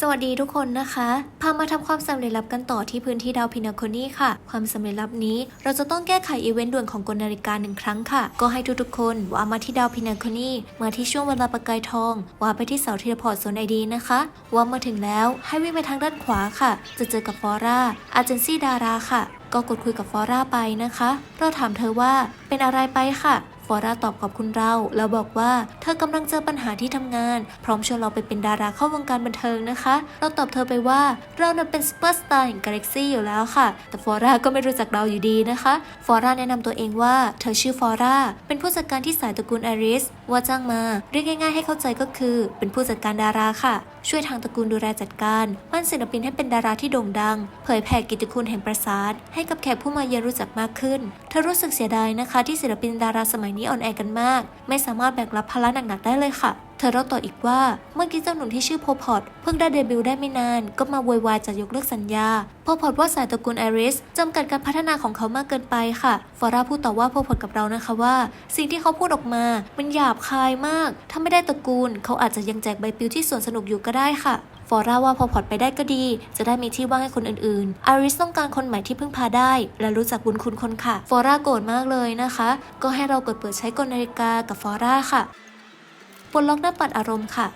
สวัสดีทุกคนนะคะ พามาทำความสำเร็จลับกันต่อที่พื้นที่ดาวพินาโคนี่ค่ะ ความสำเร็จลับนี้ เราจะต้องแก้ไขอีเวนต์ด่วนของกลนาฬิกาหนึ่งครั้งค่ะ ก็ให้ทุกๆคนว่ามาที่ดาวพินาโคนี่มาที่ช่วงเวลาประกายทอง ว่าไปที่เสาทีลพอร์ตโซนไอดีนะคะ ว่ามาถึงแล้วให้วิ่งไปทางด้านขวาค่ะ จะเจอกับฟอร่าอาเจนซี่ดาราค่ะ ก็กดคุยกับฟอร่าไปนะคะ เราถามเธอว่าเป็นอะไรไปค่ะ ฟอร่าตอบขอบคุณเรา แล้วบอกว่าเธอกำลังเจอปัญหาที่ทำงาน พร้อมชวนเราไปเป็นดาราเข้าวงการบันเทิงนะคะ เราตอบเธอไปว่าเรานั้นเป็นซูเปอร์สตาร์แห่งกาแล็กซี่อยู่แล้วค่ะ แต่ฟอร่าก็ไม่รู้จักเราอยู่ดีนะคะ ฟอร่าแนะนำตัวเองว่า เธอชื่อฟอร่าเป็นผู้จัดการที่สายตระกูลไอริสว่าจ้างมาเรียกง่ายๆให้เข้าใจก็คือ เป็นผู้จัดการดาราค่ะ ช่วยทางตระกูลดูแลจัดการปั้นศิลปินให้เป็นดาราที่โด่งดัง เผยแผ่กิตติคุณแห่งประสาทให้กับแขกผู้มาเยือนรู้จักมากขึ้น เธอรู้สึกเสียดายนะคะ ที่ศิลปินดาราสมัยนี้อ่อนแอกันมาก ไม่สามารถแบกรับภาระหนักๆได้เลยค่ะ เธอเล่าต่ออีกว่าเมื่อกี้เจ้าหนุ่มที่ชื่อโพพอตเพิ่งได้เดบิวต์ได้ไม่นาน ก็มาโวยวายจะยกเลิกสัญญาโพพอตว่าสายตระกูลไอริสจำกัดการพัฒนาของเขามากเกินไปค่ะฟอร่าพูดต่อว่าโพพอตกับเรานะคะว่า สิ่งที่เขาพูดออกมา มันหยาบคายมาก ถ้าไม่ได้ตระกูล เขาอาจจะยังแจกใบปลิวที่สวนสนุกอยู่ก็ได้ค่ะฟอร่าว่าพอพอร์ตไปได้ก็ดี จะได้มีที่ว่างให้คนอื่นๆ อาริสต้องการคนใหม่ที่พึ่งพาได้ และรู้จักบุญคุณคนค่ะ ฟอร่าโกรธมากเลยนะคะ ก็ให้เรากดเปิดใช้กลนาฬิกากับฟอร่าค่ะ ปลดล็อกหน้าปัดอารมณ์ค่ะ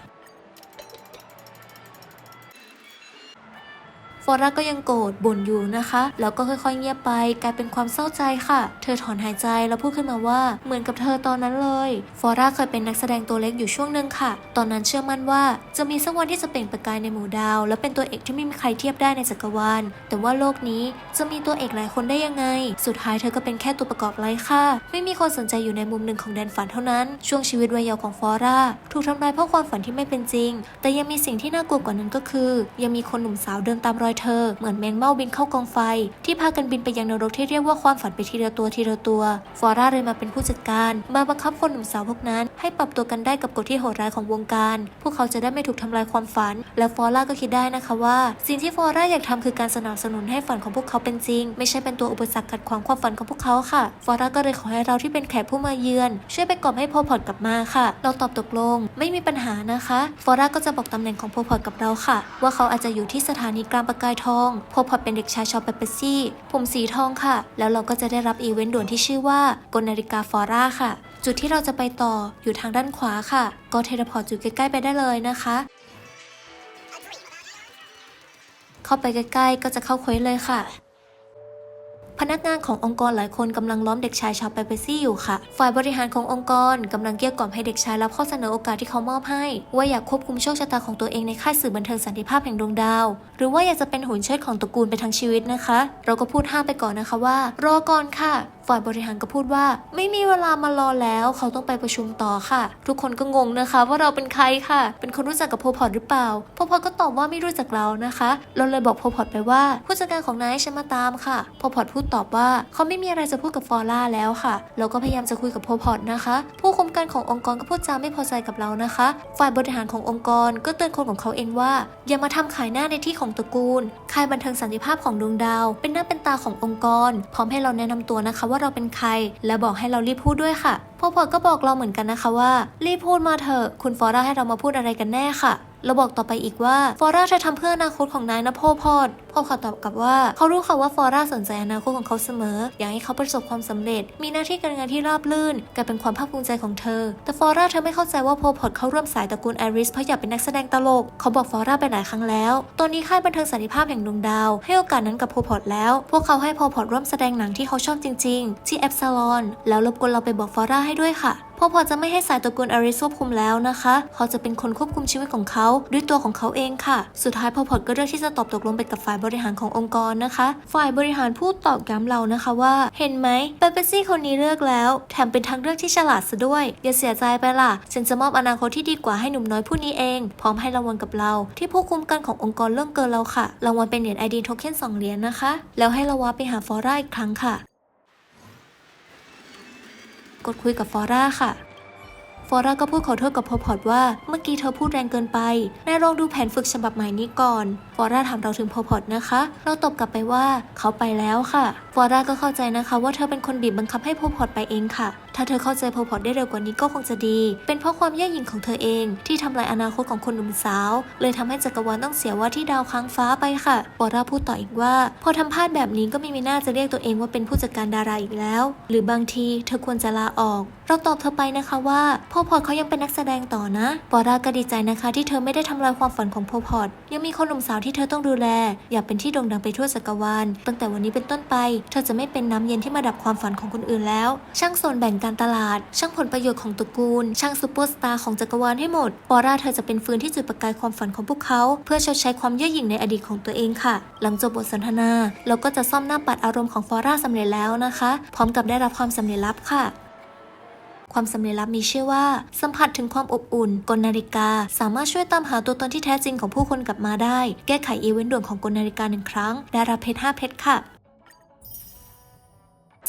ฟอร่าก็ยังโกรธบ่นอยู่นะคะ แล้วก็ค่อยๆเงียบไปกลายเป็นความเศร้าใจค่ะ เธอถอนหายใจแล้วพูดขึ้นมาว่าเหมือนกับเธอตอนนั้นเลย ฟอร่าเคยเป็นนักแสดงตัวเล็กอยู่ช่วงหนึ่งค่ะ ตอนนั้นเชื่อมั่นว่าจะมีสักวันที่จะเปล่งประกายในหมู่ดาว และเป็นตัวเอกที่ไม่มีใครเทียบได้ในจักรวาล แต่ว่าโลกนี้จะมีตัวเอกหลายคนได้ยังไง สุดท้ายเธอก็เป็นแค่ตัวประกอบไร้ค่า ไม่มีคนสนใจอยู่ในมุมหนึ่งของแดนฝันเท่านั้น ช่วงชีวิตวัยเยาว์ของฟอร่าถูกทำลายเพราะความฝันที่ไม่เป็นจริง แต่ยังมีสิ่งที่น่ากลัวกว่านั้นก็คือ ยังมีคนหนุ่มสาวเดินตามรอยเธอ เหมือนแมงเม่าบินเข้ากองไฟ ที่พากันบินไปยังนรกที่เรียกว่าความฝันไปทีละตัวทีละตัว ฟอร่าเลยมาเป็นผู้จัดการ มาบังคับคนหนุ่มสาวพวกนั้น ให้ปรับตัวกันได้กับกฎที่โหดร้ายของวงการ พวกเขาจะได้ไม่ถูกทำลายความฝัน และฟอร่าก็คิดได้นะคะว่า สิ่งที่ฟอร่าอยากทำคือการสนับสนุนให้ฝันของพวกเขาเป็นจริง ไม่ใช่เป็นตัวอุปสรรคขัดขวางความฝันของพวกเขาค่ะ ฟอร่าก็เลยขอให้เราที่เป็นแขกผู้มาเยือน ช่วยไปกอมให้โพพอดกลับมาค่ะ เราตอบตกลง ไม่มีปัญหานะคะ ฟอร่าก็จะบอกตำแหน่งของโพพอดกับเราค่ะ ว่าเขาอาจจะอยู่ที่สถานีกลางประกายทอง โพพอดเป็นเด็กชายชาวเปเปอร์ซี่ ผมสีทองค่ะ แล้วเราก็จะได้รับอีเวนต์ด่วนที่ชื่อว่า กลนาฬิกาฟอร่าค่ะ จุดที่เราจะไปต่ออยู่ทางด้านขวาค่ะ ก็เทเลพอร์ตจุดใกล้ๆไปได้เลยนะคะ เข้าไปใกล้ๆก็จะเข้าเควสเลยค่ะ พนักงานขององค์กรหลายคนกำลังล้อมเด็กชายชาวเปเปอร์ซี่อยู่ค่ะ ฝ่ายบริหารขององค์กรกำลังเกลี้ยกล่อมให้เด็กชายรับข้อเสนอโอกาสที่เขามอบให้ ว่าอยากควบคุมโชคชะตาของตัวเองในค่ายสื่อบันเทิงสันติภาพแห่งดวงดาว หรือว่าอยากจะเป็นหุ่นเชิดของตระกูลไปทั้งชีวิตนะคะ เราก็พูดห้ามไปก่อนนะคะว่า รอก่อนค่ะฝ่ายบริหารก็พูดว่า ไม่มีเวลามารอแล้วเขาต้องไปประชุมต่อค่ะ ทุกคนก็งงนะคะว่าเราเป็นใครค่ะ เป็นคนรู้จักกับโพพอดหรือเปล่าโพพอดก็ตอบว่าไม่รู้จักเรานะคะ เราเลยบอกโพพอดไปว่าผู้จัดการของนายให้ฉันมาตามค่ะโพพอดพูดตอบว่าเขาไม่มีอะไรจะพูดกับฟอร่าแล้วค่ะเราก็พยายามจะคุยกับโพพอดนะคะ ผู้คุมการขององค์กรก็พูดจาไม่พอใจกับเรานะคะ ฝ่ายบริหารขององค์กรก็เตือนคนของเขาเองว่า อย่ามาทำขายหน้าในที่ของตระกูล ค่ายบันเทิงสันติภาพของดวงดาว เป็นหน้าเป็นตาขององค์กร พร้อมให้เราแนะนำตัวนะคะว่าเราเป็นใคร และบอกให้เรารีบพูดด้วยค่ะพอพอก็บอกเราเหมือนกันนะคะว่า รีบพูดมาเถอะคุณฟอร่าให้เรามาพูดอะไรกันแน่ค่ะ เราบอกต่อไปอีกว่าฟอร่าเธอทำเพื่ออนาคตของนายนะพ่อพอดพ่อเขาตอบกลับว่าเขารู้ค่ะว่าฟอร่าสนใจอนาคตของเขาเสมอ อยากให้เขาประสบความสำเร็จ มีหน้าที่การงานที่ราบรื่นกลายเป็นความภาคภูมิใจของเธอ แต่ฟอร่าเธอไม่เข้าใจว่าโพพอดเขาร่วมสายตระกูลไอริสเพราะอยากเป็นนักแสดงตลก เขาบอกฟอร่าไปหลายครั้งแล้ว ตอนนี้ค่ายบันเทิงสันติภาพแห่งดวงดาว ให้โอกาสนั้นกับโพพอดแล้ว พวกเขาให้โพพอดร่วมแสดงหนังที่เขาชอบจริง ๆ ที่แอปซาลอนแล้วรบกวนเราไปบอกฟอร่าให้ด้วยค่ะ พ่อพอจะไม่ให้สายตระกูลอาริสควบคุมแล้วนะคะเขาจะเป็นคนควบคุมชีวิตของเขาด้วยตัวของเขาเองค่ะ สุดท้ายพ่อพอดก็เลือกที่จะตอบตกลงไปกับฝ่ายบริหารขององค์กรนะคะ ฝ่ายบริหารพูดตอกย้ำเรานะคะว่า เห็นไหมเปเปซี่คนนี้เลือกแล้ว แถมเป็นทางเลือกที่ฉลาดซะด้วยอย่าเสียใจไปล่ะฉันจะมอบอนาคตที่ดีกว่าให้หนุ่มน้อยผู้นี้เอง พร้อมให้รางวัลกับเรา ที่ผู้คุมการขององค์กรเรื่องเกินเราค่ะรางวัลเป็นเหรียญไอดีโทเค็นสองเหรียญนะคะ แล้วให้เราวาไปหาฟอร่าอีกครั้งค่ะ กดคุยกับฟอร่าค่ะฟอร่าก็พูดขอโทษกับพอพอดว่าเมื่อกี้เธอพูดแรงเกินไปนายลองดูแผนฝึกฉบับใหม่นี้ก่อน ฟอร่าถามเราถึงพอพอดนะคะ เราตอบกลับไปว่าเขาไปแล้วค่ะ ฟอร่าก็เข้าใจนะคะว่าเธอเป็นคนบีบบังคับให้พอพอดไปเองค่ะถ้าเธอเข้าใจพอพอดได้เร็วกว่านี้ก็คงจะดี เป็นเพราะความเย่หยิ่งของเธอเองที่ทำลายอนาคตของคนหนุ่มสาว เลยทำให้จักรวาลต้องเสียว่าที่ดาวค้างฟ้าไปค่ะฟอร่าพูดต่ออีกว่า พอทำพลาดแบบนี้ก็ไม่มีหน้าจะเรียกตัวเองว่าเป็นผู้จัดการดาราอีกแล้ว หรือบางทีเธอควรจะลาออก เราตอบเธอไปนะคะว่าพอพอดเขายังเป็นนักแสดงต่อนะปอร่าก็ดีใจนะคะ ที่เธอไม่ได้ทำลายความฝันของพอพอดยังมีคนหนุ่มสาวที่เธอต้องดูแล อยากเป็นที่โด่งดังไปทั่วจักรวาลตั้งแต่วันนี้เป็นต้นไป เธอจะไม่เป็นน้ำเย็นที่มาดับความฝันของคนอื่นแล้ว ช่างโซนแบ่งการตลาด ช่างผลประโยชน์ของตระกูล ช่างซูเปอร์สตาร์ของจักรวาลให้หมดปอร่าเธอจะเป็นฟืนที่จุดประกายความฝันของพวกเขา เพื่อชดใช้ความเย่อหยิ่งในอดีตของตัวเองค่ะ หลังจบบทสนทนาเราก็จะซ่อมหน้าปัดอารมณ์ของฟอร่าสำเร็จแล้วนะคะ พร้อมกับได้รับความสำเร็จลับค่ะความสำเร็จลับมีชื่อว่า สัมผัสถึงความอบอุ่น กลนาฬิกา สามารถช่วยตามหาตัวตนที่แท้จริงของผู้คนกลับมาได้ แก้ไขอีเวนต์ด่วนของกลนาฬิกาหนึ่งครั้ง ได้รับเพชร5เพชรค่ะ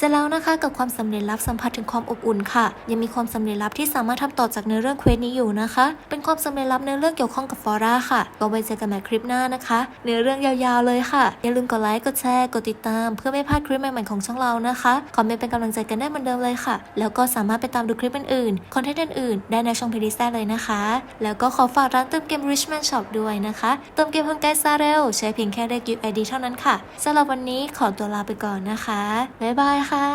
สร็จแล้วนะคะกับความสำเร็จลับสัมผัสถึงความอบอุ่นค่ะ ยังมีความสำเร็จลับที่สามารถทำต่อจากเนื้อเรื่องเควสนี้อยู่นะคะ เป็นความสำเร็จลับเนื้อเรื่องเกี่ยวข้องกับฟอร่าค่ะก็ไว้เจอกันใหม่คลิปหน้านะคะเนื้อเรื่องยาวๆเลยค่ะ อย่าลืมกดไลค์กดแชร์กดติดตาม เพื่อไม่พลาดคลิปใหม่ๆของช่องเรานะคะคอมเมนต์เป็นกำลังใจกันได้เหมือนเดิมเลยค่ะ แล้วก็สามารถไปตามดูคลิปอื่นๆคอนเทนต์อื่นๆได้ในช่องเพลย์ลิสต์ได้เลยนะคะ แล้วก็ขอฝากร้านเติมเกม Richman Shop ด้วยนะคะเติมเกมฮอนไกซาเรลใช้เพียงแค่เลข UID เท่านั้นค่ะสำหรับวันนี้ขอตัวลาไปก่อนนะคะบ๊ายบายค่ะ